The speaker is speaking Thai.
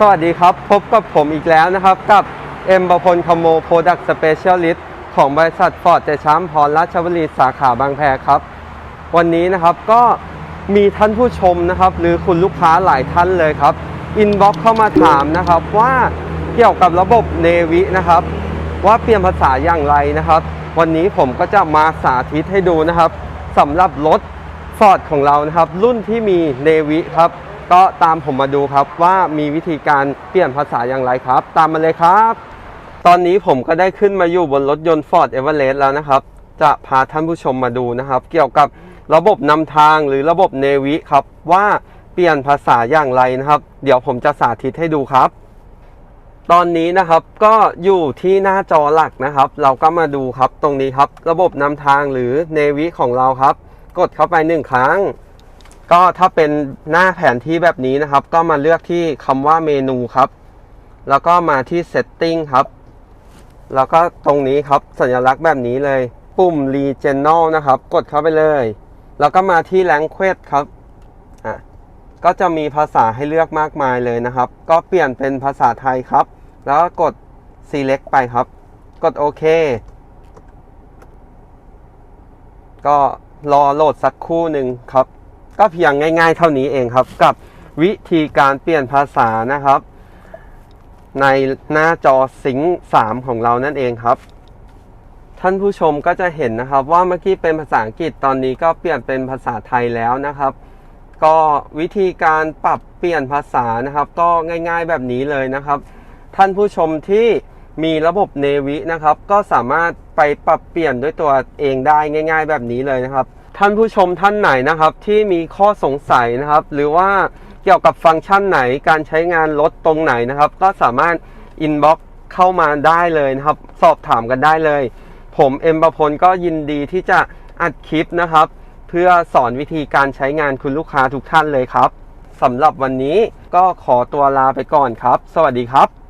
สวัสดีครับ พบกับผมอีกแล้วนะครับ กับเอ็มบพลคโมโปรดักต์สเปเชียลิสต์ของบริษัทฟอร์ดเจช้ำพรราชบุรีสาขาบางแพครับ วันนี้นะครับก็มีท่านผู้ชมนะครับ หรือคุณลูกค้าหลายท่านเลยครับอินบ็อกเข้ามาถามนะครับว่าเกี่ยวกับระบบเนวินะครับ ว่าเปลี่ยนภาษาอย่างไรนะครับ วันนี้ผมก็จะมาสาธิตให้ดูนะครับสำหรับรถฟอร์ดของเรานะครับ รุ่นที่มีเนวิครับ ก็ตามผมมาดูครับว่ามีวิธีการเปลี่ยนภาษาอย่างไรครับ ตามมาเลยครับ ตอนนี้ผมก็ได้ขึ้นมาอยู่บนรถยนต์ Ford Everest แล้วนะครับ จะพาท่านผู้ชมมาดูนะครับ เกี่ยวกับระบบนำทางหรือระบบเนวิครับว่าเปลี่ยนภาษาอย่างไรนะครับ เดี๋ยวผมจะสาธิตให้ดูครับ ตอนนี้นะครับก็อยู่ที่หน้าจอหลักนะครับ เราก็มาดูครับตรงนี้ครับ ระบบนำทางหรือเนวิของเราครับ กดเข้าไปหนึ่งครั้ง ก็ถ้าเป็นหน้าแผนที่แบบนี้นะครับ ก็มาเลือกที่คำว่าเมนูครับ แล้วก็มาที่ Setting ครับ แล้วก็ตรงนี้ครับสัญลักษณ์แบบนี้เลย ปุ่ม Regional นะครับ กดเข้าไปเลย แล้วก็มาที่ Language ครับอะก็จะมีภาษาให้เลือกมากมายเลยนะครับ ก็เปลี่ยนเป็นภาษาไทยครับ แล้วก็กด Select ไปครับ กดโอเค ก็รอโหลดสักครู่หนึ่งครับ ก็เพียงง่าย ๆ เท่านี้เองครับ กับวิธีการเปลี่ยนภาษานะครับ ในหน้าจอสิงค์3ของเรานั่นเองครับ ท่านผู้ชมก็จะเห็นนะครับ ว่าเมื่อกี้เป็นภาษาอังกฤษตอนนี้ก็เปลี่ยนเป็นภาษาไทยแล้วนะครับ ก็วิธีการปรับเปลี่ยนภาษานะครับ ก็ง่าย ๆแบบนี้เลยนะครับ ท่านผู้ชมที่มีระบบเนวินะครับ ก็สามารถไปปรับเปลี่ยนด้วยตัวเองได้ง่าย ๆ แบบนี้เลยนะครับ ท่านผู้ชมท่านไหนนะครับ ที่มีข้อสงสัยนะครับ หรือว่าเกี่ยวกับฟังก์ชันไหนการใช้งานรถตรงไหนนะครับ ก็สามารถอินบ็อกเข้ามาได้เลยนะครับ สอบถามกันได้เลย ผมเอ็มประพลก็ยินดีที่จะอัดคลิปนะครับ เพื่อสอนวิธีการใช้งานคุณลูกค้าทุกท่านเลยครับสำหรับวันนี้ก็ขอตัวลาไปก่อนครับ สวัสดีครับ